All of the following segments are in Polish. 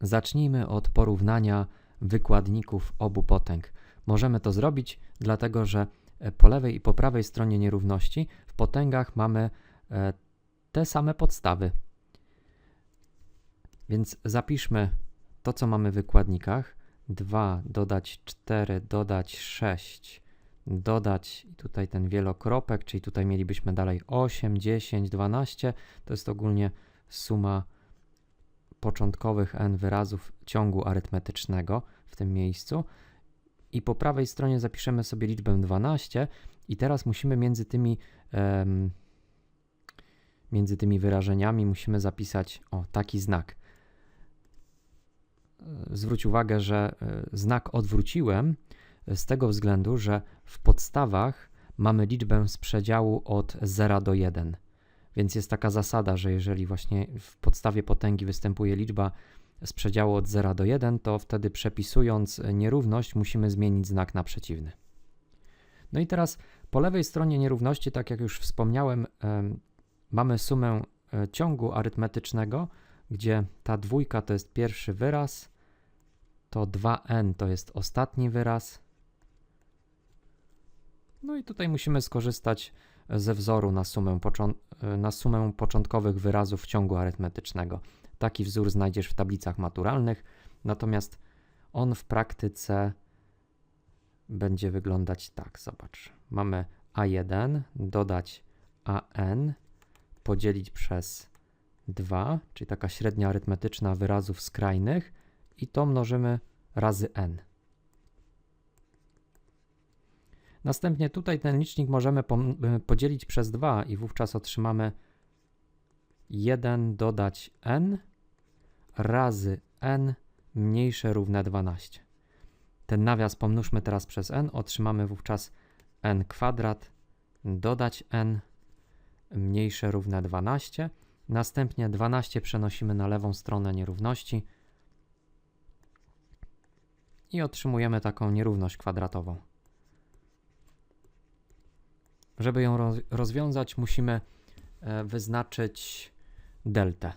zacznijmy od porównania wykładników obu potęg. Możemy to zrobić, dlatego że e, po lewej i po prawej stronie nierówności w potęgach mamy e, te same podstawy. Więc zapiszmy to, co mamy w wykładnikach. 2 dodać 4 dodać 6 dodać tutaj ten wielokropek, czyli tutaj mielibyśmy dalej 8, 10, 12. To jest ogólnie suma początkowych n wyrazów ciągu arytmetycznego w tym miejscu. I po prawej stronie zapiszemy sobie liczbę 12 i teraz musimy między tymi um, między tymi wyrażeniami musimy zapisać o taki znak. Zwróć uwagę, że e, znak odwróciłem z tego względu, że w podstawach mamy liczbę z przedziału od 0 do 1. Więc jest taka zasada, że jeżeli właśnie w podstawie potęgi występuje liczba z przedziału od 0 do 1, to wtedy przepisując nierówność musimy zmienić znak na przeciwny. No i teraz po lewej stronie nierówności, tak jak już wspomniałem, mamy sumę e, ciągu arytmetycznego, gdzie ta dwójka to jest pierwszy wyraz, to 2n to jest ostatni wyraz. No i tutaj musimy skorzystać ze wzoru na sumę, na sumę początkowych wyrazów ciągu arytmetycznego. Taki wzór znajdziesz w tablicach maturalnych, natomiast on w praktyce będzie wyglądać tak. Zobacz, mamy a1 dodać an podzielić przez 2, czyli taka średnia arytmetyczna wyrazów skrajnych i to mnożymy razy n. Następnie tutaj ten licznik możemy e, podzielić przez 2 i wówczas otrzymamy 1 dodać n razy n mniejsze równe 12. Ten nawias pomnóżmy teraz przez n, otrzymamy wówczas n kwadrat dodać n mniejsze równe 12. Następnie 12 przenosimy na lewą stronę nierówności i otrzymujemy taką nierówność kwadratową. Żeby ją rozwiązać, musimy e, wyznaczyć deltę.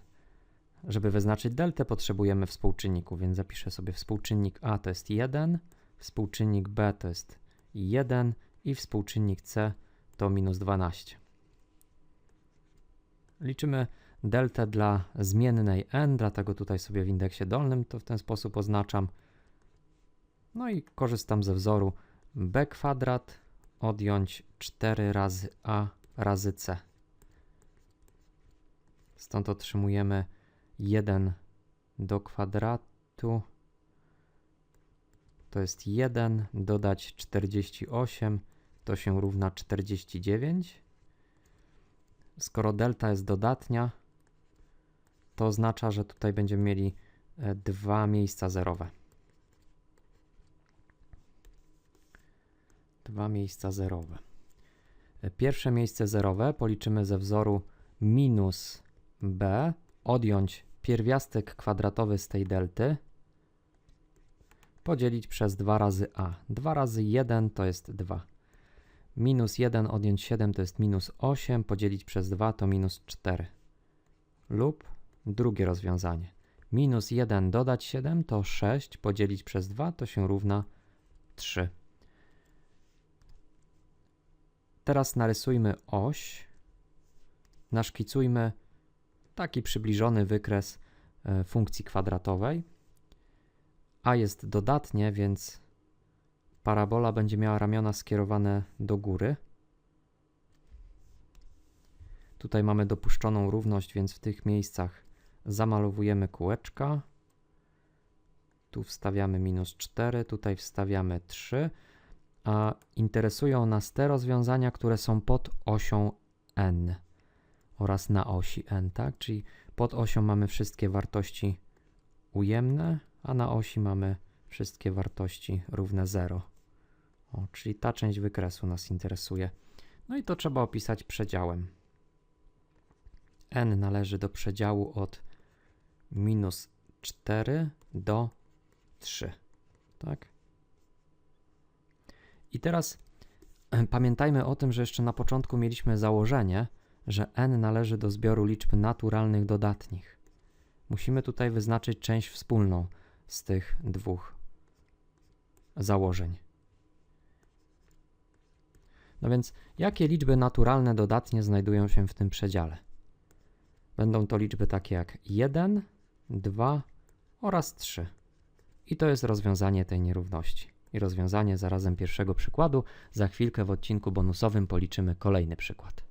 Żeby wyznaczyć deltę, potrzebujemy współczynniku, więc zapiszę sobie współczynnik A to jest 1, współczynnik B to jest 1 i współczynnik C to minus 12. Liczymy deltę dla zmiennej n, dlatego tutaj sobie w indeksie dolnym to w ten sposób oznaczam. No i korzystam ze wzoru b kwadrat odjąć 4 razy a razy c. Stąd otrzymujemy 1 do kwadratu. To jest 1 dodać 48 to się równa 49. Skoro delta jest dodatnia, to oznacza, że tutaj będziemy mieli e, dwa miejsca zerowe. Dwa miejsca zerowe. Pierwsze miejsce zerowe policzymy ze wzoru minus b, odjąć pierwiastek kwadratowy z tej delty, podzielić przez 2 razy a. 2 razy 1 to jest 2. Minus 1 odjąć 7 to jest minus 8, podzielić przez 2 to minus 4. Lub drugie rozwiązanie. Minus 1 dodać 7 to 6, podzielić przez 2 to się równa 3. Teraz narysujmy oś, naszkicujmy taki przybliżony wykres e, funkcji kwadratowej. A jest dodatnie, więc parabola będzie miała ramiona skierowane do góry. Tutaj mamy dopuszczoną równość, więc w tych miejscach zamalowujemy kółeczka. Tu wstawiamy minus 4, tutaj wstawiamy 3. Interesują nas te rozwiązania, które są pod osią n oraz na osi n, tak? Czyli pod osią mamy wszystkie wartości ujemne, a na osi mamy wszystkie wartości równe 0. O, czyli ta część wykresu nas interesuje. No i to trzeba opisać przedziałem. n należy do przedziału od minus 4 do 3. Tak? I teraz pamiętajmy o tym, że jeszcze na początku mieliśmy założenie, że n należy do zbioru liczb naturalnych dodatnich. Musimy tutaj wyznaczyć część wspólną z tych dwóch założeń. No więc, jakie liczby naturalne dodatnie znajdują się w tym przedziale? Będą to liczby takie jak 1, 2 oraz 3. I to jest rozwiązanie tej nierówności. I rozwiązanie zarazem pierwszego przykładu. Za chwilkę w odcinku bonusowym policzymy kolejny przykład.